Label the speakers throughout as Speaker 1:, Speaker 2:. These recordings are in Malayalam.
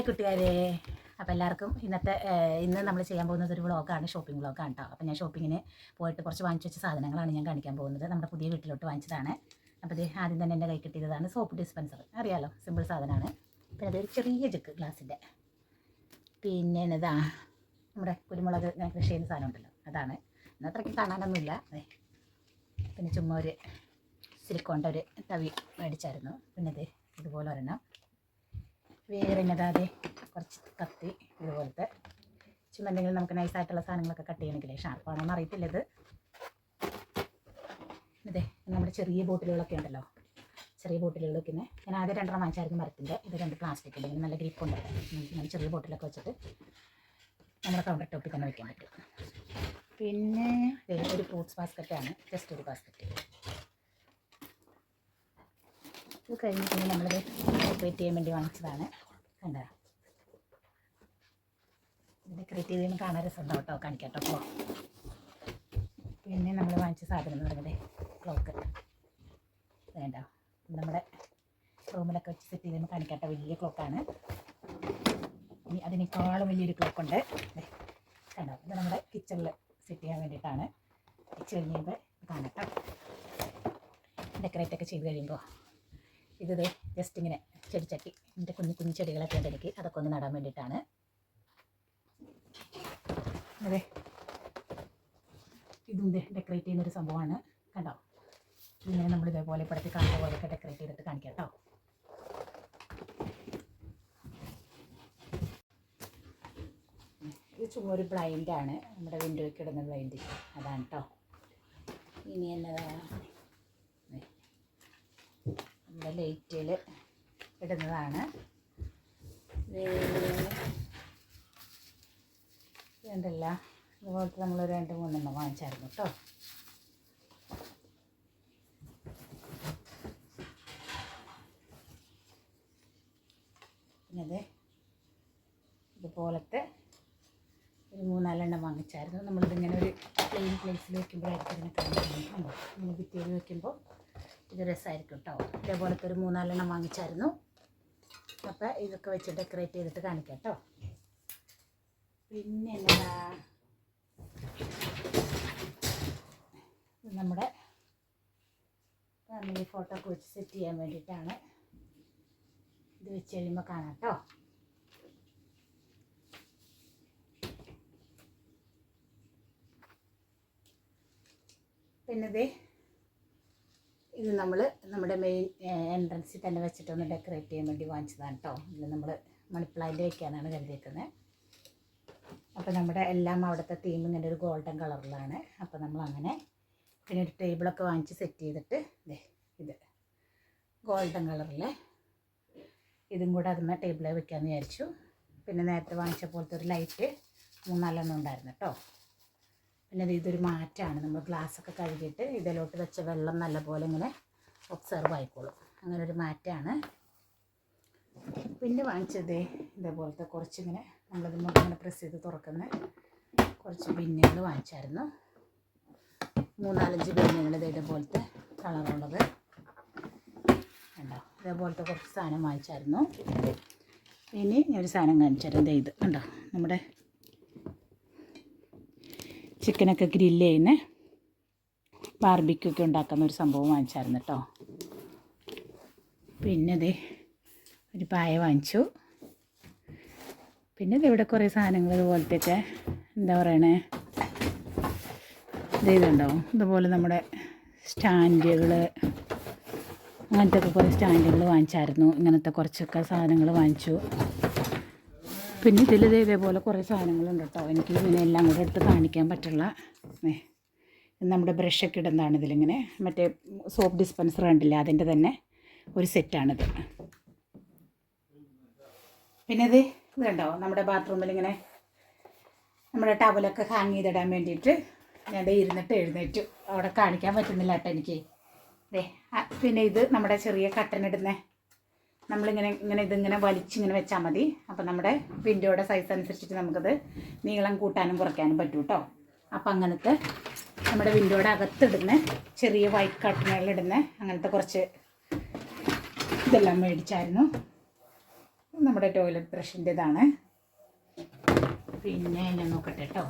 Speaker 1: ഹായ് കുട്ടികാരെ. അപ്പോൾ എല്ലാവർക്കും ഇന്നത്തെ ഇന്ന് നമ്മൾ ചെയ്യാൻ പോകുന്നത് ഒരു വ്ളോഗാണ് ഷോപ്പിംഗ് വ്ളോഗാണ് കേട്ടോ അപ്പോൾ ഞാൻ ഷോപ്പിങ്ങിന് പോയിട്ട് കുറച്ച് വാങ്ങിച്ചു വെച്ച സാധനങ്ങളാണ് ഞാൻ കാണിക്കാൻ പോകുന്നത്. നമ്മുടെ പുതിയ വീട്ടിലോട്ട് വാങ്ങിച്ചതാണ്. അപ്പോൾ ഇത് ആദ്യം തന്നെ എന്റെ കൈ കിട്ടിയതാണ് സോപ്പ് ഡിസ്പെൻസർ. അറിയാലോ സിമ്പിൾ സാധനമാണ്. പിന്നെ അതൊരു ചെറിയ ജക്ക് ഗ്ലാസിന്റെ പിന്നെ ഇതാ നമ്മുടെ കുരുമുളക് ഞാൻ കൃഷി ചെയ്യുന്ന സാധനം ഉണ്ടല്ലോ അതാണ്. ഇന്ന് അത്രയ്ക്ക് കാണാനൊന്നുമില്ല. അതെ പിന്നെ ചുമ്മാ ഒരു സിലിക്കോണ്ട ഒരു തവി മേടിച്ചായിരുന്നു. പിന്നെ ഇത് ഇതുപോലെ ഒരെണ്ണം. വേറെ ഇന്നതാതെ കുറച്ച് കത്തി ഇതുപോലത്തെ. ചുമ്മാ എന്തെങ്കിലും നമുക്ക് നൈസായിട്ടുള്ള സാധനങ്ങളൊക്കെ കട്ട് ചെയ്യണമെങ്കിൽ ഷാർപ്പാണോന്ന് അറിയത്തില്ല ഇത്. ഇതേ നമ്മുടെ ചെറിയ ബോട്ടിലുകളൊക്കെ ഉണ്ടല്ലോ. ചെറിയ ബോട്ടിലുകളൊക്കെ ഇങ്ങനെ ഞാൻ ആദ്യം രണ്ടെണ്ണം വാങ്ങിച്ചായിരുന്നു മരത്തിന്റെ ഇത് രണ്ട് പ്ലാസ്റ്റിക് ഇങ്ങനെ നല്ല ഗ്രിപ്പ് ഉണ്ട്. ഞാൻ ചെറിയ ബോട്ടിലൊക്കെ വെച്ചിട്ട് നമ്മുടെ കൗണ്ടർ ടോപ്പിൽ തന്നെ വെക്കാൻ പറ്റും. പിന്നെ ഒരു ഫ്രൂട്ട്സ് ബാസ്ക്കറ്റാണ് ജസ്റ്റ് ഒരു ബാസ്ക്കറ്റ് ഇത് കഴിഞ്ഞ് പിന്നെ ഓപ്പറേറ്റ് ചെയ്യാൻ വേണ്ടി വാങ്ങിച്ചതാണ്. കണ്ട? ഡെക്കറേറ്റ് ചെയ്ത് കാണാൻ രസമുണ്ടാവും കേട്ടോ കാണിക്കാം കേട്ടോ. പിന്നെ നമ്മൾ വാങ്ങിച്ച സാധനം എന്ന് പറയുന്നത് ക്ലോക്ക് വേണ്ട. നമ്മുടെ റൂമിലൊക്കെ വെച്ച് സെറ്റ് ചെയ്ത് കാണിക്കാട്ട കേട്ടോ വലിയ ക്ലോക്കാണ് ഇനി അതിനേക്കാളും വലിയൊരു ക്ലോക്കുണ്ട് കണ്ടോ? ഇത് നമ്മുടെ കിച്ചണിൽ സെറ്റ് ചെയ്യാൻ വേണ്ടിയിട്ടാണ്. വെച്ച് കഴിഞ്ഞുമ്പോൾ കാണട്ടോ ഡെക്കറേറ്റ് ഒക്കെ ചെയ്ത് കഴിയുമ്പോൾ ഇത് ജസ്റ്റ് ഇങ്ങനെ ചെടിച്ചട്ടി എന്റെ കുഞ്ഞു കുഞ്ഞു ചെടികളൊക്കെ ഉണ്ട് എനിക്ക്. അതൊക്കെ ഒന്ന് നടാൻ വേണ്ടിയിട്ടാണ്. അതെ. ഇതിന്റെ ഡെക്കറേറ്റ് ചെയ്യുന്നൊരു സംഭവമാണ്. കണ്ടോ? ഇങ്ങനെ നമ്മൾ ഇതേപോലെ ഇപ്പോഴത്തെ കാണുന്ന പോലെയൊക്കെ ഡെക്കറേറ്റ് ചെയ്തിട്ട് കാണിക്കാം കേട്ടോ. ഇത് ഒരു ബ്ലൈൻഡാണ് നമ്മുടെ വിൻഡോയ്ക്ക് ഇടുന്ന ബ്ലൈൻഡ് അതാണ് കേട്ടോ ഇനി എന്നതാ? നമ്മുടെ ലൈറ്റിൽ ഇടുന്നതാണ്. വേണ്ടല്ല ഇതുപോലത്തെ നമ്മൾ രണ്ട് മൂന്നെണ്ണം വാങ്ങിച്ചായിരുന്നു കേട്ടോ. പിന്നെ ഇതുപോലത്തെ ഒരു മൂന്നാലെണ്ണം വാങ്ങിച്ചായിരുന്നു. നമ്മളിതിങ്ങനെ ഒരു പ്ലെയിൻ പ്ലേസിൽ വെക്കുമ്പോഴായിരിക്കും ഇതിനെ ഇങ്ങനെ ഭിത്തിയിൽ വെക്കുമ്പോൾ ഇത് രസമായിരിക്കും കേട്ടോ. ഇതേപോലത്തെ ഒരു മൂന്നാലെണ്ണം വാങ്ങിച്ചായിരുന്നു. അപ്പോൾ ഇതൊക്കെ വെച്ച് ഡെക്കറേറ്റ് ചെയ്തിട്ട് കാണിക്കാം കേട്ടോ പിന്നെ നമ്മുടെ ഫാമിലി ഫോട്ടോ ഒക്കെ വെച്ച് സെറ്റ് ചെയ്യാൻ വേണ്ടിയിട്ടാണ്. ഇത് വെച്ച് കഴിയുമ്പോൾ കാണാം കേട്ടോ പിന്നെ ഇത് നമ്മൾ നമ്മുടെ മെയിൻ എൻട്രൻസിൽ തന്നെ വെച്ചിട്ടൊന്ന് ഡെക്കറേറ്റ് ചെയ്യാൻ വേണ്ടി വാങ്ങിച്ചതാണ് കേട്ടോ ഇത് നമ്മൾ മണിപ്ലാന്റ് വയ്ക്കാനാണ് കരുതിയേക്കുന്നത് അപ്പോൾ നമ്മുടെ എല്ലാം അവിടുത്തെ തീം ഇങ്ങനെ ഒരു ഗോൾഡൻ കളറിലാണ് അപ്പോൾ നമ്മൾ അങ്ങനെ പിന്നെ ഒരു ടേബിളൊക്കെ വാങ്ങിച്ച് സെറ്റ് ചെയ്തിട്ട് ദേ ഇത് ഗോൾഡൻ കളറിലെ ഇതും കൂടെ അതുമ്മേ ടേബിളിൽ വെക്കാമെന്ന് വിചാരിച്ചു. പിന്നെ നേരത്തെ വാങ്ങിച്ച പോലത്തെ ഒരു ലൈറ്റ് മൂന്നാലെണ്ണം ഉണ്ടായിരുന്നു കേട്ടോ പിന്നെ ഇത് ഇതൊരു മാറ്റാണ്. നമ്മൾ ഗ്ലാസ്സൊക്കെ കഴുകിയിട്ട് ഇതിലോട്ട് വെച്ച വെള്ളം നല്ലപോലെ ഇങ്ങനെ ഒബ്സർവ് ആയിക്കോളും. അങ്ങനെ ഒരു മാറ്റാണ്. പിന്നെ വാങ്ങിച്ചത് ഇതേപോലത്തെ കുറച്ചിങ്ങനെ നമ്മളത് ഇങ്ങനെ പ്രസ് ചെയ്ത് തുറക്കുന്ന കുറച്ച് ബിന്നുകൾ വാങ്ങിച്ചായിരുന്നു. മൂന്നാലഞ്ച് ബിന്നുകൾ ഇത് ഇതേപോലത്തെ കളറുള്ളത് കണ്ടോ? ഇതേപോലത്തെ കുറച്ച് സാധനം വാങ്ങിച്ചായിരുന്നു. ഇനി ഒരു സാധനം കാണിച്ചായിരുന്നു ഇത് കണ്ടോ? നമ്മുടെ ചിക്കനൊക്കെ ഗ്രില്ല് ചെയ്യുന്ന. ബാർബിക്കൊക്കെ ഉണ്ടാക്കുന്ന ഒരു സംഭവം വാങ്ങിച്ചായിരുന്നു കേട്ടോ. പിന്നെ ദേ ഒരു പായ വാങ്ങിച്ചു. പിന്നെ ഇവിടെ കുറേ സാധനങ്ങൾ ഇതുപോലത്തെയൊക്കെ എന്താ പറയണേ? ഇത് ഇതുണ്ടോ? ഇതുപോലെ നമ്മുടെ സ്റ്റാൻഡുകൾ അങ്ങനത്തെ ഒക്കെ കുറേ സ്റ്റാൻഡുകൾ വാങ്ങിച്ചായിരുന്നു. ഇങ്ങനത്തെ കുറച്ചൊക്കെ സാധനങ്ങൾ വാങ്ങിച്ചു. പിന്നെ ഇതിൽ ഇതേപോലെ കുറേ സാധനങ്ങളുണ്ട് കേട്ടോ. എനിക്ക് ഇങ്ങനെ എല്ലാം കൂടെ എടുത്ത് കാണിക്കാൻ പറ്റുള്ള നമ്മുടെ ബ്രഷൊക്കെ ഇടുന്നതാണ് ഇതിലിങ്ങനെ. മറ്റേ സോപ്പ് ഡിസ്പെൻസർ കണ്ടില്ല അതിന്റെ തന്നെ ഒരു സെറ്റാണിത്. പിന്നെ ഇത് ഇത് ഉണ്ടാവും നമ്മുടെ ബാത്റൂമിൽ ഇങ്ങനെ നമ്മുടെ ടവലൊക്കെ ഹാങ് ചെയ്തിടാൻ വേണ്ടിയിട്ട് ഞാൻ ഇരുന്നിട്ട് എഴുന്നേറ്റു. അവിടെ കാണിക്കാൻ പറ്റുന്നില്ല കേട്ടോ എനിക്ക്. അതെ പിന്നെ ഇത് നമ്മുടെ ചെറിയ കട്ടൻ ഇടുന്ന. നമ്മളിങ്ങനെ ഇങ്ങനെ ഇതിങ്ങനെ വലിച്ചിങ്ങനെ വെച്ചാൽ മതി. അപ്പോൾ നമ്മുടെ വിൻഡോയുടെ സൈസ് അനുസരിച്ചിട്ട് നമുക്കത് നീളം കൂട്ടാനും കുറയ്ക്കാനും പറ്റും കേട്ടോ അപ്പം അങ്ങനത്തെ നമ്മുടെ വിൻഡോയുടെ അകത്തിടുന്ന ചെറിയ വൈറ്റ് കട്ടനുകളിടുന്ന അങ്ങനത്തെ കുറച്ച് ഇതെല്ലാം മേടിച്ചായിരുന്നു. നമ്മുടെ ടോയ്ലറ്റ് ബ്രഷിന്റെ ഇതാണ് പിന്നെ ഞാൻ നോക്കട്ടെ കേട്ടോ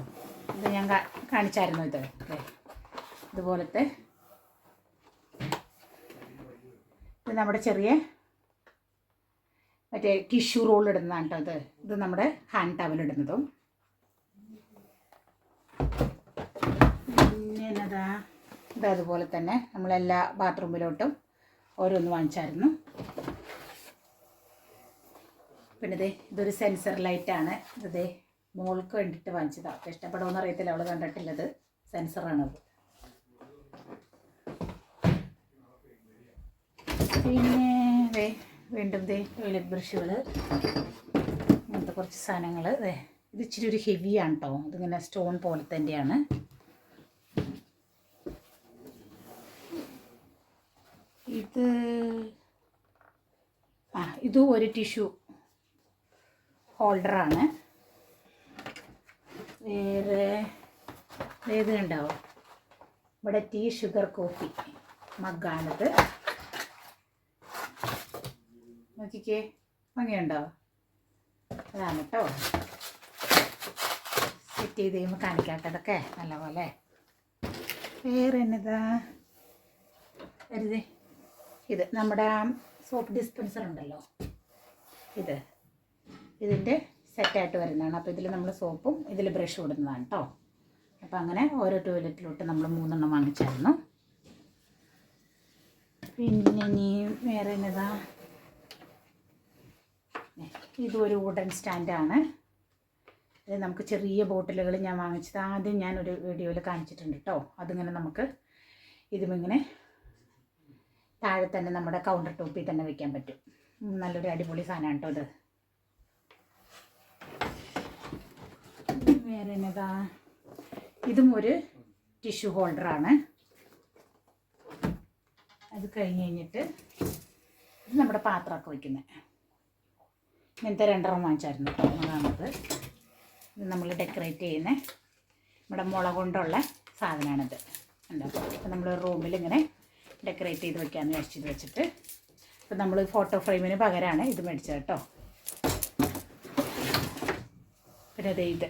Speaker 1: ഇത് ഞാൻ കാണിച്ചായിരുന്നു ഇത്. ഇതുപോലത്തെ ഇത് നമ്മുടെ ചെറിയ മറ്റേ ടിഷ്യൂ റോൾ ഇടുന്നതാണ് കേട്ടോ ഇത്. ഇത് നമ്മുടെ ഹാൻഡ് ടവൽ ഇടുന്നതും. പിന്നെ എന്നതാ? ഇത് അതുപോലെ തന്നെ നമ്മളെല്ലാ ബാത്റൂമിലോട്ടും ഓരോന്ന് വാങ്ങിച്ചായിരുന്നു. പിന്നെ ഇതേ ഇതൊരു സെൻസർ ലൈറ്റാണ് ഇതേ മോൾക്ക് വേണ്ടിയിട്ട് വാങ്ങിച്ചതാണ് അപ്പോൾ ഇഷ്ടപ്പെടുമെന്ന് അറിയത്തില്ല. അവൾ കണ്ടിട്ടുള്ളത് സെൻസറാണത് പിന്നെ ദേ വീണ്ടും ദേ ടോയ്ലറ്റ് ബ്രഷുകൾ അങ്ങനത്തെ കുറച്ച് സാധനങ്ങൾ ദേ. ഇത് ഇച്ചിരി ഒരു ഹെവിയാണ് കേട്ടോ ഇതിങ്ങനെ സ്റ്റോൺ പോലെ തന്നെയാണ്. ഇത് ആ ഇതും ഒരു ടിഷ്യൂ ഹോൾഡറാണ് വേറെ ഏത് ഉണ്ടാവും ഇവിടെ ടീ ഷുഗർ കോഫി മഗ്ഗാണിത് നോക്കിക്കേ. ഭംഗിയുണ്ടോ? അതാണ് കേട്ടോ സെറ്റ് ചെയ്ത് കഴിയുമ്പോൾ കാണിക്കാട്ടതൊക്കെ നല്ല നല്ലപോലെ. വേറെ എന്നതാ വരുതേ ഇത് നമ്മുടെ സോപ്പ് ഡിസ്പെൻസർ ഉണ്ടല്ലോ. ഇത്. ഇതിന്റെ സെറ്റായിട്ട് വരുന്നതാണ്. അപ്പോൾ ഇതിൽ നമ്മൾ സോപ്പും ഇതിൽ ബ്രഷ് ഇടുന്നതാണ് കേട്ടോ അപ്പോൾ അങ്ങനെ ഓരോ ടോയ്ലറ്റിലോട്ട് നമ്മൾ മൂന്നെണ്ണം വാങ്ങിച്ചായിരുന്നു. പിന്നെ ഇനി വേറെ എന്നതാ ഇതും ഒരു വുഡൻ സ്റ്റാൻഡാണ് ഇത് നമുക്ക് ചെറിയ ബോട്ടിലുകൾ ഞാൻ വാങ്ങിച്ചത്. ആദ്യം ഞാൻ ഒരു വീഡിയോയിൽ കാണിച്ചിട്ടുണ്ട് കേട്ടോ അതിങ്ങനെ നമുക്ക് ഇതുമിങ്ങനെ താഴെ തന്നെ നമ്മുടെ കൗണ്ടർ ടോപ്പിൽ തന്നെ വെക്കാൻ പറ്റും. നല്ലൊരു അടിപൊളി സാധനമാണ് കേട്ടോ ഇത്. വേറെ എന്നതാ? ഇതും ഒരു ടിഷ്യൂ ഹോൾഡറാണ് അത് കഴിഞ്ഞ് കഴിഞ്ഞിട്ട് ഇത് നമ്മുടെ പാത്രമൊക്കെ വയ്ക്കുന്നത് ഇങ്ങനത്തെ രണ്ടെണ്ണം വാങ്ങിച്ചായിരുന്നു അതാണത്. ഇത് നമ്മൾ ഡെക്കറേറ്റ് ചെയ്യുന്ന നമ്മുടെ മുള കൊണ്ടുള്ള സാധനമാണിത്. ഉണ്ടോ അപ്പോൾ നമ്മൾ റൂമിൽ ഇങ്ങനെ ഡെക്കറേറ്റ് ചെയ്ത് വെക്കാമെന്ന് വിചാരിച്ചത് വെച്ചിട്ട് അപ്പോൾ നമ്മൾ ഫോട്ടോ ഫ്രെയിമിന് പകരമാണ് ഇത് മേടിച്ചത് കേട്ടോ. പിന്നെ അതെ ഇത്.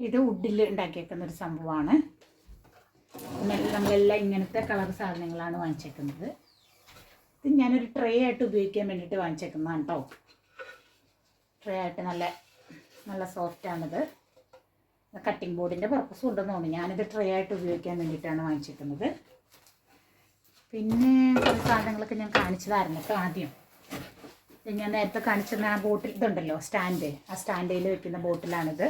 Speaker 1: ഇത് വുഡിൽ ഉണ്ടാക്കിയേക്കുന്ന ഒരു സംഭവമാണ്. നമ്മളെല്ലാം ഇങ്ങനത്തെ കളർ സാധനങ്ങളാണ് വാങ്ങിച്ചേക്കുന്നത്. ഇത് ഞാനൊരു ട്രേ ആയിട്ട് ഉപയോഗിക്കാൻ വേണ്ടിയിട്ട് വാങ്ങിച്ചേക്കുന്നതാണ് കേട്ടോ ട്രേ ആയിട്ട് നല്ല നല്ല സോഫ്റ്റാണിത് കട്ടിംഗ് ബോർഡിന്റെ പർപ്പസും ഉണ്ടെന്ന് തോന്നുന്നു. ഞാനിത് ട്രേ ആയിട്ട് ഉപയോഗിക്കാൻ വേണ്ടിയിട്ടാണ് വാങ്ങിച്ചിരിക്കുന്നത് പിന്നെ കുറച്ച് സാധനങ്ങളൊക്കെ ഞാൻ കാണിച്ചതായിരുന്നു കേട്ടോ ആദ്യം. ഞാൻ നേരത്തെ കാണിച്ചിരുന്ന ആ ബോട്ടിൽ ഇതുണ്ടല്ലോ സ്റ്റാൻഡ് ആ സ്റ്റാൻഡിൽ വെക്കുന്ന ബോട്ടിലാണിത്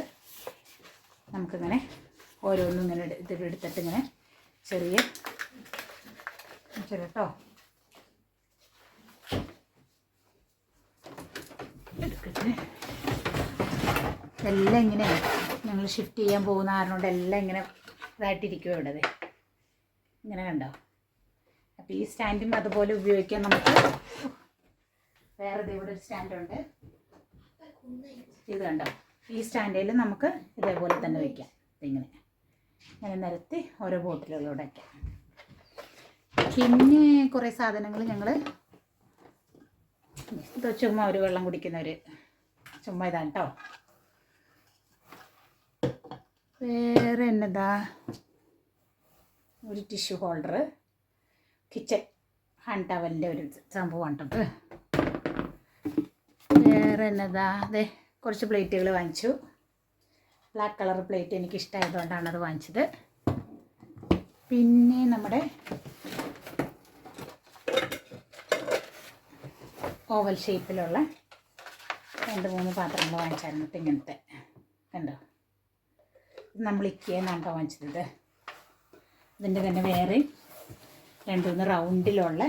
Speaker 1: നമുക്കിങ്ങനെ ഓരോന്നും ഇങ്ങനെ ഇതിലെടുത്തിട്ട് ഇങ്ങനെ ചെറിയ ചെറിയ കേട്ടോ എടുക്കട്ടെ എല്ലാം ഇങ്ങനെ ഞങ്ങൾ ഷിഫ്റ്റ് ചെയ്യാൻ പോകുന്ന കാരണം എല്ലാം ഇങ്ങനെ ഇതായിട്ടിരിക്കും ഇവിടെ. ഇങ്ങനെ കണ്ടോ? അപ്പോൾ ഈ സ്റ്റാൻഡും അതുപോലെ ഉപയോഗിക്കാൻ നമുക്ക്. വേറെ ഇവിടെ ഒരു സ്റ്റാൻഡുണ്ട്. ഇത് കണ്ടോ? ഈ സ്റ്റാൻഡിൽ നമുക്ക് ഇതേപോലെ തന്നെ വയ്ക്കാം ഇതിങ്ങനെ ഇങ്ങനെ. നിരത്തി ഓരോ ബോട്ടിലുകളോടെ വയ്ക്കാം പിന്നെ കുറേ സാധനങ്ങൾ ഞങ്ങൾ ചുമ്മാ ഒരു വെള്ളം കുടിക്കുന്നവർ ചുമ്മാ ഇതാണ് കേട്ടോ വേറെ എന്നതാ ഒരു ടിഷ്യൂ ഹോൾഡർ കിച്ചൺ ഹാൻഡ് ടവലിന്റെ ഒരു സംഭവമാണ് കേട്ടോ. വേറെ എന്നതാ അതെ കുറച്ച് പ്ലേറ്റുകൾ വാങ്ങിച്ചു. ബ്ലാക്ക് കളർ പ്ലേറ്റ് എനിക്ക് ഇഷ്ടമായതുകൊണ്ടാണ് അത് വാങ്ങിച്ചത്. പിന്നെ നമ്മുടെ ഓവൽ ഷേപ്പിലുള്ള രണ്ട് മൂന്ന് പാത്രങ്ങൾ വാങ്ങിച്ചായിരുന്നു ഇപ്പം ഇങ്ങനത്തെ. കണ്ടോ? നമ്മൾ ഇക്കയെന്നാണ് കേട്ടോ വാങ്ങിച്ചത്. ഇത് ഇതിന്റെ തന്നെ വേറെ രണ്ട് മൂന്ന് റൗണ്ടിലുള്ള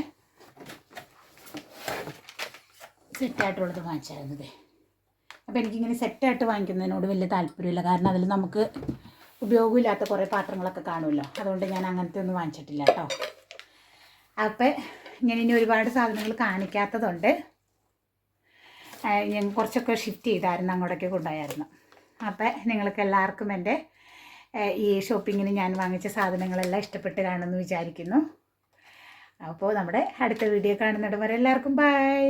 Speaker 1: സെറ്റായിട്ടുള്ളത് വാങ്ങിച്ചായിരുന്നത് അപ്പോൾ എനിക്കിങ്ങനെ സെറ്റായിട്ട് വാങ്ങിക്കുന്നതിനോട് വലിയ താല്പര്യമില്ല. കാരണം അതിൽ നമുക്ക് ഉപയോഗമില്ലാത്ത കുറേ പാത്രങ്ങളൊക്കെ കാണുമല്ലോ. അതുകൊണ്ട് ഞാൻ അങ്ങനത്തെ ഒന്നും വാങ്ങിച്ചിട്ടില്ല കേട്ടോ. അപ്പം ഞാൻ ഇനി ഒരുപാട് സാധനങ്ങൾ കാണിക്കാത്തതുണ്ട്. ഞാൻ കുറച്ചൊക്കെ ഷിഫ്റ്റ് ചെയ്തായിരുന്നു അങ്ങോട്ടേക്ക് കൊണ്ടുപോയായിരുന്നു. അപ്പം നിങ്ങൾക്ക് എല്ലാവർക്കും എന്റെ ഈ ഷോപ്പിങ്ങിന് ഞാൻ വാങ്ങിച്ച സാധനങ്ങളെല്ലാം ഇഷ്ടപ്പെട്ട് കാണുമെന്ന് വിചാരിക്കുന്നു. അപ്പോൾ നമ്മുടെ അടുത്ത വീഡിയോ കാണുന്നിടം വരെ എല്ലാവർക്കും ബൈ